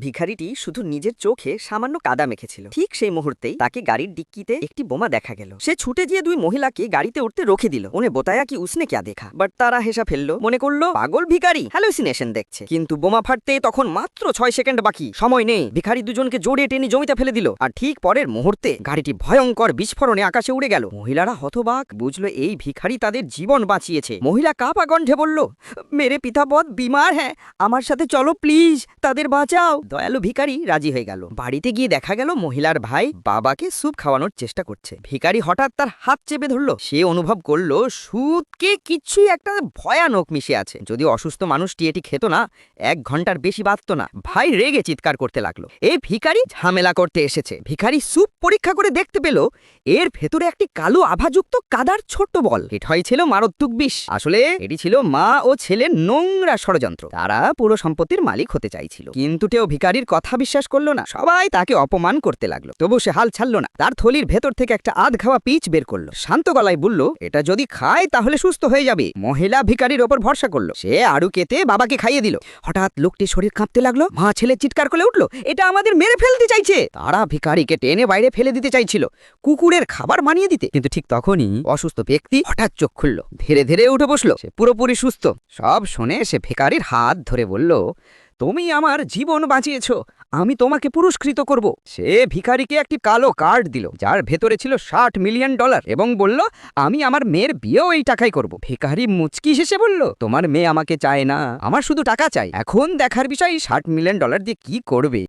ভিখারিটি শুধু নিজের চোখে সামান্য কাদা মেখেছিল। ঠিক সেই মুহূর্তেই তাকে গাড়ির ডিক্কিতে একটি বোমা দেখা গেল। সে ছুটে গিয়ে দুই মহিলাকে গাড়িতে উঠতে রোখে দিল। উনি বোতায়া কি উসনে ক্যা দেখা? বাট তারা হেসা ফেলল, মনে করল, পাগল ভিখারি হ্যালুসিনেশন দেখছে। কিন্তু বোমা ফাটতে তখন মাত্র ছয় সেকেন্ড বাকি। সময় নেই। ভিখারি দুজনকে জোরে টেনে জমিতে ফেলে দিল। আর ঠিক পরের মুহূর্তে গাড়িটি ভয়ঙ্কর বিস্ফোরণে আকাশে উড়ে গেল। মহিলারা হতবাক। বুঝলো, এই ভিখারি তাদের জীবন বাঁচিয়েছে। মহিলা কাপা কণ্ঠে বলল, মেরে পিতা পদ বিমার হ্যাঁ। আমার সাথে চলো, প্লিজ। তাদের বাঁচাও। দয়ালু ভিখারি রাজি হয়ে গেল। বাড়িতে গিয়ে দেখা গেল মহিলার ভাই বাবাকে স্যুপ খাওয়ানোর চেষ্টা করছে। ভিখারি হঠাৎ তার হাত চেপে ধরলো। সে অনুভব করল, সুদকে কিছুই একটা ভয়ানক মিশে আছে। যদি অসুস্থ মানুষটি এটি খেত না, এক ঘণ্টার বেশি বাঁচত না। ভাই রেগে চিৎকার করতে লাগল। এ ভিখারি ঝামেলা করতে এসেছে। ভিখারি স্যুপ পরীক্ষা করে দেখতে পেল, এর ভেতরে একটি কালো আভাযুক্ত কাদার ছোট্ট বল। এটাই ছিল মারাত্মক বিষ। আসলে এটি ছিল মা ও ছেলের নোংরা ষড়যন্ত্র। তারা পুরো সম্পত্তির মালিক হতে চাইছিল। কিন্তু কেউ ভিখারির কথা বিশ্বাস করল না। সবাই তাকে অপমান করতে লাগল। তবু সে হাল ছাড়লো না। তার থলির ভেতর থেকে একটা আধ খাওয়া পিচ বের করল। শান্ত গলায় বলল, এটা যদি খায় তাহলে সুস্থ হয়ে যাবে। মহিলা ভিখারির ওপর ভরসা করল। সে আড়ু কেটে বাবাকে খাইয়ে দিল। হঠাৎ লোকটি শরীর কাঁপতে লাগল। মা ছেলে চিৎকার করে উঠল, এটা আমাদের মেরে ফেলতে চাইছে! তারা ভিখারিকে টেনে বাইরে ফেলে দিতে চাইছিল, কুকুরের খাবার বানিয়ে দিতে। কিন্তু ঠিক তখনই অসুস্থ ব্যক্তি হঠাৎ চোখ খুলল। ধীরে ধীরে উঠে বসল। সে পুরোপুরি সুস্থ। সব শুনে সে ভিকারির হাত ধরে বলল তুমি আমার জীবন বাঁচিয়েছ। আমি তোমাকে পুরস্কৃত করব। সে ভিখারিকে একটি কালো কার্ড দিল, যার ভেতরে ছিল ষাট মিলিয়ন ডলার এবং বলল, আমি আমার মেয়ের বিয়েও এই টাকায় করব। ভিখারি মুচকি শেষে বলল, তোমার মেয়ে আমাকে চায় না, আমার শুধু টাকা চাই। এখন দেখার বিষয়, ষাট মিলিয়ন ডলার দিয়ে কি করবে?